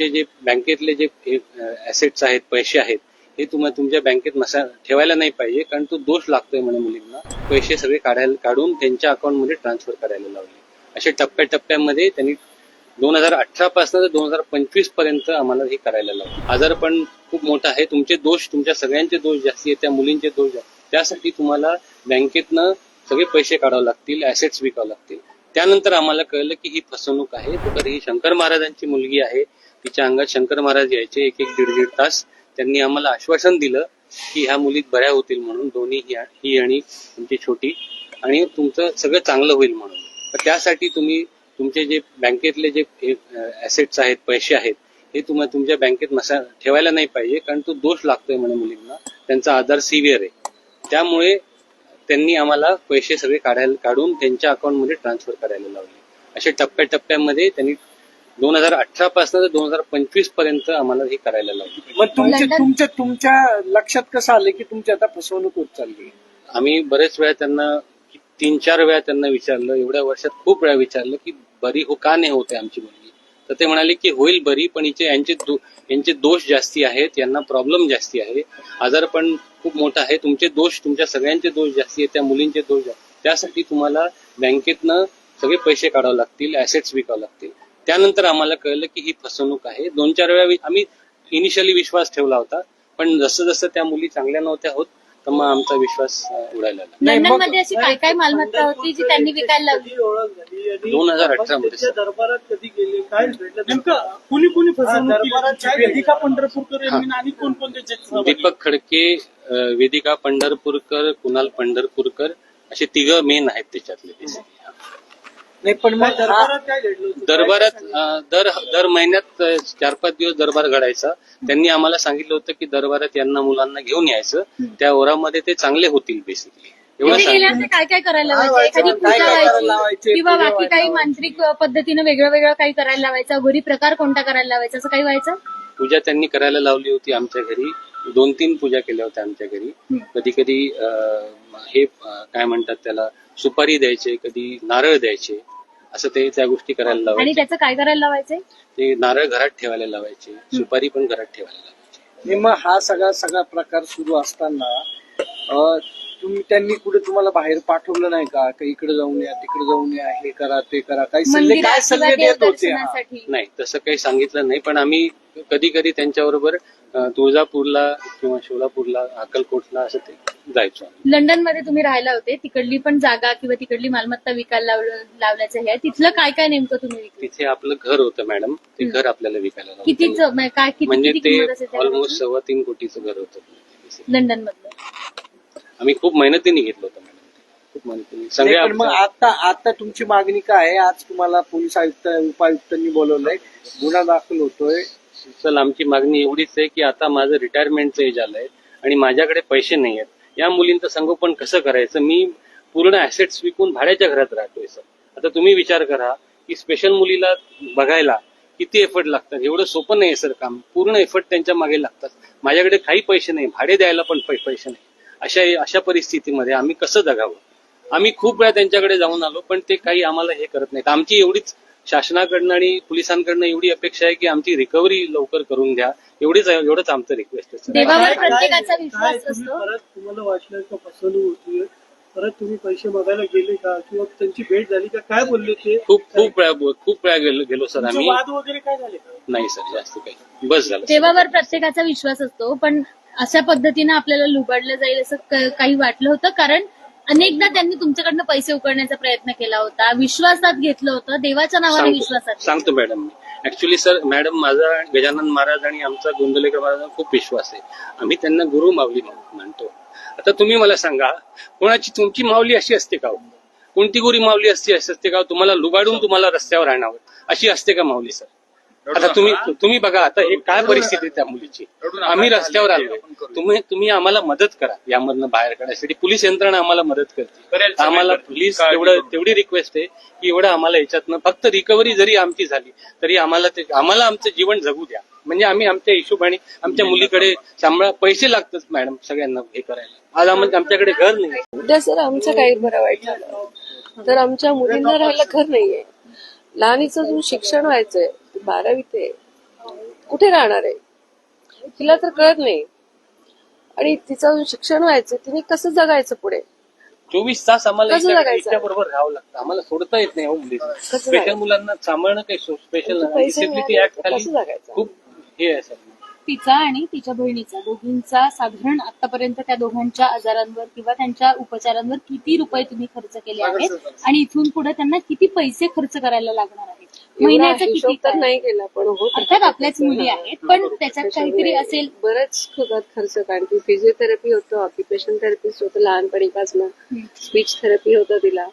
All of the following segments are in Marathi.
तुमचे जे बँकेतले जे ऍसेट्स आहेत पैसे आहेत हे तुम्हाला तुमच्या बँकेत नसा ठेवायला नाही पाहिजे कारण तो दोष लागतोय म्हणे मुलींना. पैसे सगळे काढायला काढून त्यांच्या अकाउंटमध्ये ट्रान्सफर करायला लावले. अशा टप्प्याटप्प्यामध्ये त्यांनी दोन हजार अठरा पासून दोन हजार पंचवीसपर्यंत आम्हाला हे करायला लावलं. आजार पण खूप मोठा आहे. तुमचे दोष तुमच्या सगळ्यांचे दोष जास्ती आहेत त्या मुलींचे दोष जास्त त्यासाठी तुम्हाला बँकेतनं सगळे पैसे काढावे लागतील ऍसेट्स विकावे लागतील. त्यानंतर आम्हाला कळलं की ही फसवणूक आहे. तर ही शंकर महाराजांची मुलगी आहे. तिच्या अंगात शंकर महाराज यायचे एक एक दीड दीड तास. त्यांनी आम्हाला आश्वासन दिलं की ह्या मुलीत बऱ्या होतील म्हणून दोन्ही ही ही आणि तुमची छोटी. आणि तुमचं सगळं चांगलं होईल म्हणून. तर त्यासाठी तुम्ही तुमचे जे बँकेतले जे ऍसेट्स आहेत पैसे आहेत हे तुम्हाला तुमच्या बँकेत नसा ठेवायला नाही पाहिजे कारण तो दोष लागतोय म्हणे मुलींना. त्यांचा आधार सिव्हिअर आहे. त्यामुळे त्यांनी आम्हाला पैसे सगळे काढायला काढून त्यांच्या अकाउंटमध्ये ट्रान्सफर करायला लावले. अशा टप्प्याटप्प्यामध्ये त्यांनी दोन हजार अठरा पासून दोन हजार पंचवीसपर्यंत आम्हाला हे करायला मग तुमच्या तुमच्या तुमच्या लक्षात कसं आलं की तुमची आता फसवणूक होत चालली? आम्ही बरेच वेळा त्यांना तीन चार वेळा त्यांना विचारलं एवढ्या वर्षात खूप वेळा विचारलं की बरी हो का नाही होते आमची मुलगी? तर ते म्हणाले की होईल बरी पण हिचे यांचे दो- यांचे दोष जास्ती आहेत यांना प्रॉब्लेम जास्ती आहे. आजार पण खूप मोठा आहे. तुमचे दोष तुमच्या सगळ्यांचे दोष जास्ती आहेत त्या मुलींचे दोष जास्त त्यासाठी तुम्हाला बँकेतनं सगळे पैसे काढावे लागतील ऍसेट्स विकावे लागतील. त्यानंतर आम्हाला कळलं की ही फसवणूक आहे. दोन चार वेळा आम्ही इनिशियली विश्वास ठेवला होता पण जसं जसं त्या मुली चांगल्या नव्हत्या होत तर मग आमचा विश्वास उडायला लंडनमध्ये अशी काय काय मालमत्ता होती जी त्यांनी विकायला लावली झाली आणि 2018 मध्ये. दरबारात कधी गेले? काय नेमकं कुणी कुणी फसवणूक केली? वेदिका पंढरपूरकर यांनी आणि कोण कोणते दीपक खडके अं, वेदिका पंढरपूरकर कुणाल पंढरपूरकर असे तिघ मेन आहेत त्याच्यातले basically. नाही पण मग दरबारात काय घडलं होतं? दरबारात? अं, दर दर महिन्यात अं, चार पाच दिवस दरबार घडायचा. त्यांनी आम्हाला सांगितलं होतं की दरबारात यांना मुलांना घेऊन यायचं. त्या ओरामध्ये ते चांगले होतील बेसिकली एवढं तिथे सांगितलं. गेल्यावर ते काय काय करायला काय लावायचं? एखादी? काय पूजा काय करायला व्हायची लावायचे? किंवा पूजा बाकी काही मांत्रिक पद्धतीनं वेगळं वेगळं काही करायला लावायचं? घरी प्रकार कोणता करायला लावायचा? असं काही व्हायचं? पूजा त्यांनी करायला लावली होती आमच्या घरी. दोन तीन पूजा केल्या होत्या आमच्या घरी. कधी कधी हे अं, काय म्हणतात त्याला सुपारी द्यायचे कधी नारळ द्यायचे. असं ते त्या गोष्टी करायला आणि लावायचे त्याचं काय करायला लावायचंय ते नारळ घरात ठेवायला लावायचे सुपारी पण घरात ठेवायला लावायचे. आणि मग हा सगळा सगळा प्रकार सुरू असताना अं, तुम्ही त्यांनी कुठे तुम्हाला बाहेर पाठवलं नाही का? का इकडे जाऊन या तिकडे जाऊन या हे करा ते करा? काही सल्ले मंदिरात काय किंवा सल्ले देत होते हा? देवदर्शनासाठी नाही तसं काही सांगितलं नाही पण आम्ही कधी कधी त्यांच्याबरोबर तुळजापूरला किंवा सोलापूरला अक्कलकोटला असं ते जायचो. लंडनमध्ये तुम्ही राहायला होते. तिकडली पण जागा किंवा तिकडली मालमत्ता विकायला लावलं- लावल्याचं हे आहे. तिथलं काय काय नेमकं तुम्ही विकली? तिथे आपलं घर होतं मॅडम. ते घर आपल्याला विकायला लावलं. कितीच त्यांनी. म्हणजे काय किती म्हणजे किती ते किंमत असेल त्या ऑलमोस्ट? सव्वा तीन कोटीचं घर होतं. लंडन मधलं आम्ही खूप मेहनतीने घेतलं होतं मॅडम. खूप मेहनतीने. सगळे नाही, पण मग आता आता तुमची मागणी काय आहे? आज तुम्हाला पोलीस आयुक्त उपायुक्तांनी बोलवलंय. गुन्हा दाखल होतोय. सल आमची मागणी एवढीच आहे की आता माझं रिटायरमेंटचं एज आलंय आणि माझ्याकडे पैसे नाही आहेत. या मुलींचं संगोपन कसं करायचं? मी पूर्ण ऍसेट्स विकून भाड्याच्या घरात राहतोय सर. आता तुम्ही विचार करा की स्पेशल मुलीला बघायला किती एफर्ट लागतात? एवढं सोपं नाही सर काम. पूर्ण एफर्ट त्यांच्या मागे लागतात. माझ्याकडे काही पैसे नाही. भाडे द्यायला पण पैसे नाही. अशा अशा परिस्थितीमध्ये आम्ही कसं जगावं? आम्ही खूप वेळा त्यांच्याकडे जाऊन आलो पण ते काही आम्हाला हे करत नाहीत. आमची एवढीच शासनाकडनं आणि पोलिसांकडनं एवढी अपेक्षा आहे की आमची रिकव्हरी लवकर करून द्या एवढीच एवढंच आमचं रिक्वेस्ट देवावर प्रत्येकाचा विश्वास असतो. परत तुम्हाला वाटलं का फसवणूक होती? परत तुम्ही पैसे मागायला गेले का? किंवा त्यांची भेट झाली का? काय बोलले ते? खूप खूप वेळा बो- खूप वेळा गेलो गेलो सर तुमचे आम्ही. वाद वगैरे काय झाले का? नाही सर जास्त काही बस झालं सर. देवावर प्रत्येकाचा विश्वास असतो पण अशा पद्धतीनं आपल्याला लुबाडलं जाईल असं क- काही वाटलं होतं कारण अनेकदा त्यांनी तुमच्याकडनं पैसे उकळण्याचा प्रयत्न केला होता विश्वासात घेतलं होतं देवाच्या नावाने विश्वासात सांगतो मॅडम. ऍक्च्युली सर मॅडम माझा गजानन महाराज आणि आमचा गोंदलेकर महाराजांना खूप विश्वास आहे. आम्ही त्यांना गुरु माऊली म्हण- म्हणतो. आता तुम्ही मला सांगा कोणाची तुमची माऊली अशी असते का हो? कोणती गुरी माऊली असते अशी असते का हो? तुम्हाला लुबाडून तुम्हाला रस्त्यावर आणावं. अशी असते का माऊली सर आता तुम्ही तुम्ही बघा आता हे काय परिस्थिती आहे त्या मुलीची? आम्ही रस्त्यावर आलो तुम्ही तुम्ही आम्हाला मदत करा यामधनं बाहेर काढण्यासाठी. पोलीस यंत्रणा आम्हाला मदत करते. आम्हाला प्लीज तेवढं तेवढी रिक्वेस्ट आहे की एवढं आम्हाला याच्यातनं फक्त रिकव्हरी जरी आमची झाली तरी आम्हाला ते आम्हाला आमचं जीवन जगू द्या. म्हणजे आम्ही आमच्या हिशोबाने आमच्या मुलीकडे सांभाळा पैसे लागतात मॅडम सगळ्यांना हे करायला. आज आम्हाला आमच्याकडे घर नाही. उद्या सर आमचं काही बरं वाईट झालं तर आमच्या मुलींना राहायला घर नाहीये. लहानीचं जो शिक्षण व्हायचंय बारावीत आहे कुठे राहणार आहे? तिला तर कळत नाही. आणि तिचं अजून शिक्षण व्हायचं तिने कसं जगायचं पुढे? चोवीस तास आम्हाला कसं जगायचं? बरोबर राहावं लागतं. आम्हाला सोडता येत नाही हो मुली कसं स्पेशल जगायचं? मुलांना सांभाळणं काही स्पेशल डिसेबिलिटी ऍक्ट तर खाली कसं जगायचं? खूप हे आहे सर. तिचा आणि तिच्या बहिणीचा दोघींचा साधारण आतापर्यंत त्या दोघांच्या आजारांवर किंवा त्यांच्या उपचारांवर किती रुपये तुम्ही खर्च केले आहेत? आणि इथून पुढे त्यांना किती पैसे खर्च करायला लागणार आहेत? महिन्याचं किती तर? नाही केला पण होत अर्थात आपल्याच मुली आहेत पण त्याच्यात काहीतरी असेल. बरंच खर्च खर्च कारण की फिजिओथेरपी होतं ऑक्युपेशन थेरपिस्ट होतं लहानपणीपासून. स्पीच थेरपी होतं तिला.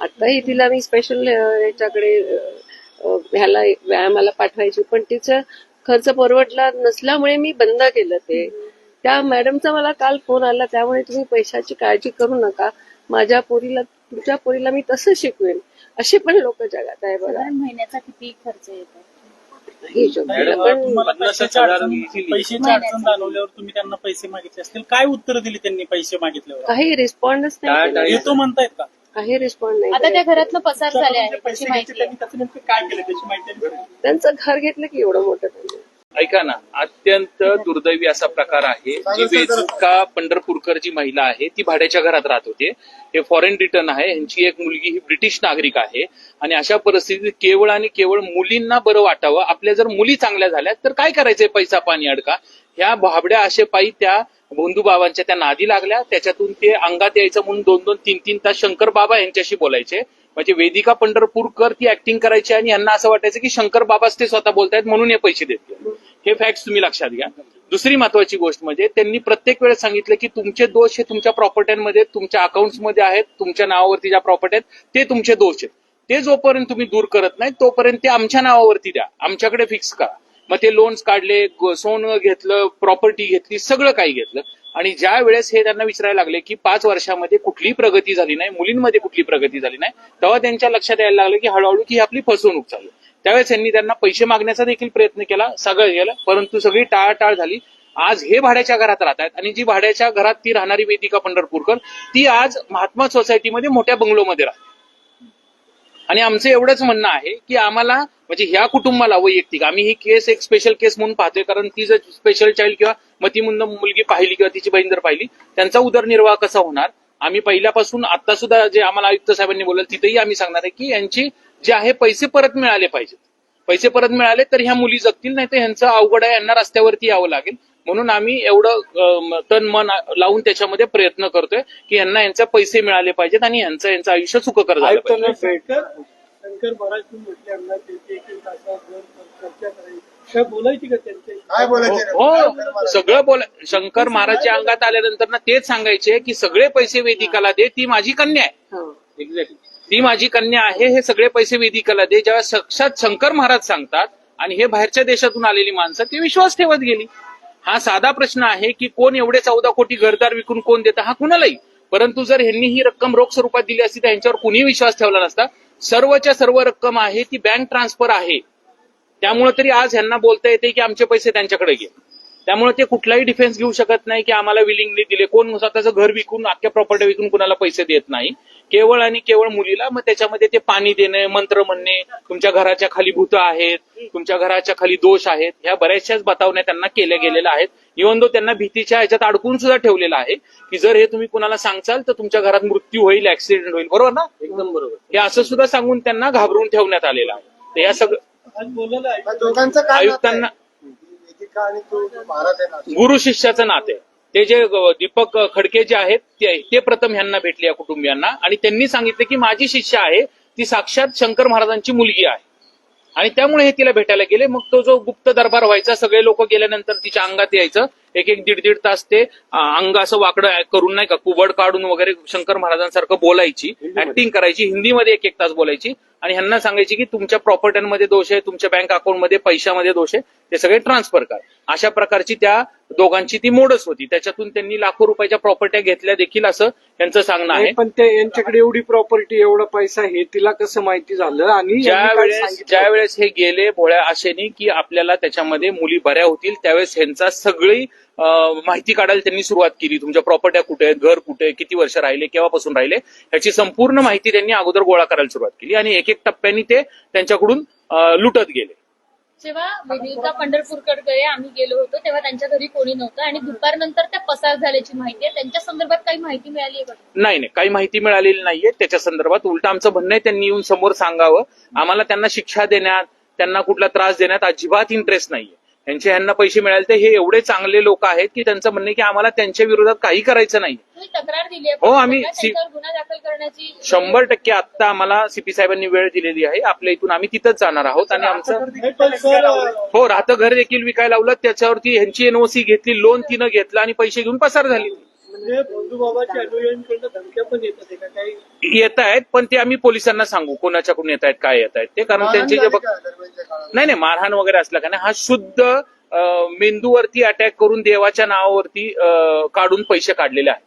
आताही तिला मी स्पेशल याच्याकडे ह्याला व्यायामाला पाठवायची पण तिचं खर्च परवडला नसल्यामुळे मी बंद केलं ते. त्या मॅडमचा मला काल फोन आला त्यामुळे तुम्ही पैशाची काळजी करू नका. माझ्या पोरीला तुमच्या पोरीला मी तसं शिकवेन. असे पण लोक जगात आहे बघा. महिन्याचा किती खर्च येतो? तुम्ही त्यांना पैसे मागितले असतील. काय उत्तर दिली त्यांनी पैसे मागितल्यावर? काही रिस्पॉन्डच नाही. येतो म्हणतायत का? काही रिस्पॉन्ड नाही आता त्या केला. घरातनं पसार झाले आहेत पैसे त्याची घ्यायचे माहिती आहे. त्यांचं घर घेतलं की एवढं मोठं त्यांनी ऐका ना अत्यंत दुर्दैवी असा प्रकार आहे. जी वेचुका पंढरपूरकर जी महिला आहे ती भाड्याच्या घरात राहत होते. हे फॉरेन रिटर्न आहे. यांची एक मुलगी ही ब्रिटिश नागरिक आहे. आणि अशा परिस्थितीत केवळ आणि केवळ मुलींना बरं वाटावं. आपल्या जर मुली चांगल्या झाल्या तर काय करायचंय पैसा पाणी अडका? ह्या भाबड्या आशेपायी त्या भोंदू बाबांच्या त्या नादी लागल्या. त्याच्यातून ते अंगात यायचं म्हणून दोन दोन तीन तीन तास शंकर बाबा यांच्याशी बोलायचे. म्हणजे वेदिका पंढरपूरकर ती ऍक्टिंग करायची आणि यांना असं वाटायचं की शंकर बाबाच ते स्वतः बोलतायत म्हणून हे पैसे देतील हे फॅक्ट तुम्ही लक्षात घ्या. दुसरी महत्वाची गोष्ट म्हणजे त्यांनी प्रत्येक वेळेस सांगितलं की तुमचे दोष हे तुमच्या प्रॉपर्ट्यांमध्ये तुमच्या अकाउंट्समध्ये आहेत तुमच्या नावावरती ज्या प्रॉपर्टी आहेत ते तुमचे दोष आहेत. ते जोपर्यंत तुम्ही दूर करत नाही तोपर्यंत ते आमच्या नावावरती द्या. आमच्याकडे फिक्स करा. मग ते लोन्स काढले सोनं घेतलं प्रॉपर्टी घेतली सगळं काही घेतलं. आणि ज्या वेळेस हे त्यांना विचारायला लागले की पाच वर्षामध्ये कुठलीही प्रगती झाली नाही मुलींमध्ये कुठली प्रगती झाली नाही तेव्हा त्यांच्या लक्षात यायला लागलं की हळूहळू की ही आपली फसवणूक चालू त्यावेळेस यांनी त्यांना पैसे मागण्याचा देखील प्रयत्न केला सगळं गेलं परंतु सगळी टाळाटाळ झाली. आज हे भाड्याच्या घरात राहत आहेत आणि जी भाड्याच्या घरात ती राहणारी वेदिका पंढरपूरकर ती आज महात्मा सोसायटीमध्ये मोठ्या बंगलोमध्ये राहते. आणि आमचं एवढंच म्हणणं आहे की आम्हाला म्हणजे ह्या कुटुंबाला वैयक्तिक आम्ही ही केस एक स्पेशल केस म्हणून पाहतोय कारण ती जर स्पेशल चाइल्ड किंवा मतिमंद मुलगी पाहिली किंवा तिची बहीण जर पाहिली त्यांचा उदरनिर्वाह कसा होणार? आम्ही पहिल्यापासून आता सुद्धा जे आम्हाला आयुक्त साहेबांनी बोललं तिथेही आम्ही सांगणार आहे की यांची जे आहे पैसे परत मिळाले पाहिजेत. पैसे परत मिळाले तर ह्या मुली जगतील नाही तर ह्यांचं अवघड आहे यांना रस्त्यावरती यावं लागेल. म्हणून आम्ही एवढं तन मन लावून त्याच्यामध्ये प्रयत्न करतोय की यांना यांचे पैसे मिळाले पाहिजेत आणि यांचं यांचं आयुष्य सुखकर झालं पाहिजे. आयुक्तांना भेट शंकर शंकर महाराज तुम्ही म्हटले यांना त्यांची एक एक तासावर चर्चा करायची. काय बोलायची का त्यांच्याशी? काय बोलायचे रे? हो सगळं बोल शंकर महाराजच्या अंगात आल्यानंतर ना तेच सांगायचे की सगळे पैसे वेदिकाला दे ती माझी कन्या आहे. हो. एक्झॅक्टली ती माझी कन्या आहे हे सगळे पैसे वेदिकाला दे. जेव्हा साक्षात शंकर महाराज सांगतात आणि हे बाहेरच्या देशातून आलेली माणसं ती विश्वास ठेवत गेली. हा साधा प्रश्न आहे की कोण एवढे चौदा कोटी घरदार विकून कोण देतं? हा कुणालाही. परंतु जर ह्यांनी ही रक्कम रोख स्वरूपात दिली असती तर ह्यांच्यावर कुणीही विश्वास ठेवला नसता. सर्वच्या सर्व रक्कम आहे ती बँक ट्रान्सफर आहे. त्यामुळे तरी आज ह्यांना बोलता येते की आमचे पैसे त्यांच्याकडे घे. त्यामुळे ते कुठलाही डिफेन्स घेऊ शकत नाही की आम्हाला विलिंगली दिले. कोण स्वतःचं घर विकून अख्ख्या प्रॉपर्टी विकून कुणाला पैसे देत नाही. केवळ आणि केवळ मुलीला मग त्याच्यामध्ये ते पाणी देणे मंत्र म्हणणे तुमच्या घराच्या खाली भूत आहेत तुमच्या घराच्या खाली दोष आहेत ह्या बऱ्याचशाच बतावण्या त्यांना केल्या गेलेल्या आहेत. इव्हन दो त्यांना भीतीच्या ह्याच्यात अडकून सुद्धा ठेवलेलं आहे की जर हे तुम्ही कुणाला सांगचाल तर तुमच्या घरात मृत्यू होईल ऍक्सिडेंट होईल. बरोबर ना? एकदम बरोबर. हे असं सुद्धा सांगून त्यांना घाबरून ठेवण्यात आलेलं आहे. तर या सगळं? आयुक्तांना गुरु शिष्याचं नाते ते जे दीपक खडके जे आहेत ते प्रथम ह्यांना भेटले या कुटुंबियांना. आणि त्यांनी सांगितलं की माझी शिष्य आहे ती साक्षात शंकर महाराजांची मुलगी आहे. आणि त्यामुळे हे तिला भेटायला गेले. मग तो जो गुप्त दरबार व्हायचा सगळे लोक गेल्यानंतर तिच्या अंगात यायचं. एक एक दीड दीड तास ते अंग असं वाकडं करून नाही का कुबड काढून वगैरे शंकर महाराजांसारखं बोलायची. ऍक्टिंग करायची. हिंदीमध्ये एक एक तास बोलायची. आणि ह्यांना सांगायची की तुमच्या प्रॉपर्ट्यांमध्ये दोष आहे तुमच्या बँक अकाउंटमध्ये पैशामध्ये दोष आहे ते सगळे ट्रान्सफर करा. अशा प्रकारची त्या दोघांची ती मोडच होती. त्याच्यातून त्यांनी लाखो रुपयाच्या प्रॉपर्ट्या घेतल्या देखील असं त्यांचं सांगणं आहे. पण ते यांच्याकडे एवढी प्रॉपर्टी एवढा पैसा हे तिला कसं माहिती झालं? आणि ज्या वेळेस? ज्या वेळेस हे गेले भोळ्या आशेने की आपल्याला त्याच्यामध्ये मुली बऱ्या होतील त्यावेळेस ह्यांचा सगळी माहिती काढायला त्यांनी सुरुवात केली. तुमच्या प्रॉपर्ट्या कुठे आहेत घर कुठे किती वर्ष राहिले केव्हापासून राहिले ह्याची संपूर्ण माहिती त्यांनी अगोदर गोळा करायला सुरुवात केली आणि एक एक टप्प्याने ते त्यांच्याकडून लुटत गेले. जेव्हा वेदिका पंढरपूरकडे आम्ही गेलो होतो तेव्हा त्यांच्या घरी कोणी नव्हतं आणि दुपारनंतर त्या पसार झाल्याची माहिती आहे. त्यांच्या संदर्भात काही माहिती मिळाली आहे का? नाही नाही. काही माहिती मिळालेली नाहीये त्याच्या संदर्भात. उलट आमचं म्हणणं आहे त्यांनी येऊन समोर सांगावं. आम्हाला त्यांना शिक्षा देण्यात त्यांना कुठला त्रास देण्यात अजिबात इंटरेस्ट नाहीये. त्यांचे ह्यांना पैसे मिळाले तर हे एवढे चांगले लोक आहेत की त्यांचं म्हणणं की आम्हाला त्यांच्या विरोधात काही करायचं नाही. तक्रार दिली हो, आम्ही गुन्हा दाखल करण्याची शंभर टक्के आता आम्हाला सीपी साहेबांनी वेळ दिलेली आहे. आपल्या इथून आम्ही तिथंच जाणार आहोत आणि आमचं हो राहतं घर देखील विकायला लावलं. त्याच्यावरती ह्यांची एनओसी घेतली लोन तिनं घेतलं आणि पैसे घेऊन पसार झाली. म्हणजे येत आहेत पण ते आम्ही पोलिसांना सांगू कोणाच्याकडून येत आहेत काय येत आहेत. ते कारण त्यांचे जे बघ नाही नाही मारहाण वगैरे असला का नाही हा शुद्ध मेंदूवरती अटॅक करून देवाच्या नावावरती काढून पैसे काढलेले आहेत.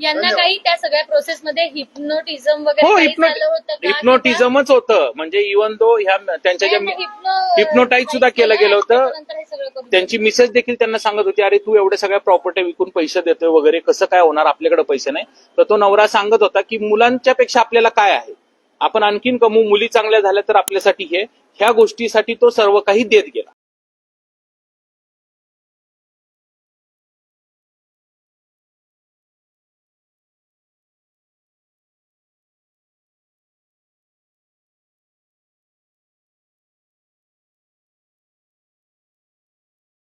यांना काही त्या सगळ्या प्रोसेसमध्ये हिप्नोटिझम वगैरे हो काही हिप्नो झालं होतं का? हिप्नोटिझमच होतं. म्हणजे इवन दो ह्या त्यांच्या ज्या नाही, हिप्नो- हिप्नोटाईज सुद्धा केलं गेलं होतं. हे सगळं त्यांची मिसेस देखील त्यांना सांगत होती अरे तू एवढ्या सगळ्या प्रॉपर्टी विकून पैसे देतोय वगैरे कसं काय होणार? आपल्याकडे पैसे नाही. तर तो नवरा सांगत होता की मुलांच्या पेक्षा आपल्याला काय आहे? आपण आणखीन कमवू मुली चांगल्या झाल्या तर आपल्यासाठी हे. ह्या गोष्टीसाठी तो सर्व काही देत गेला.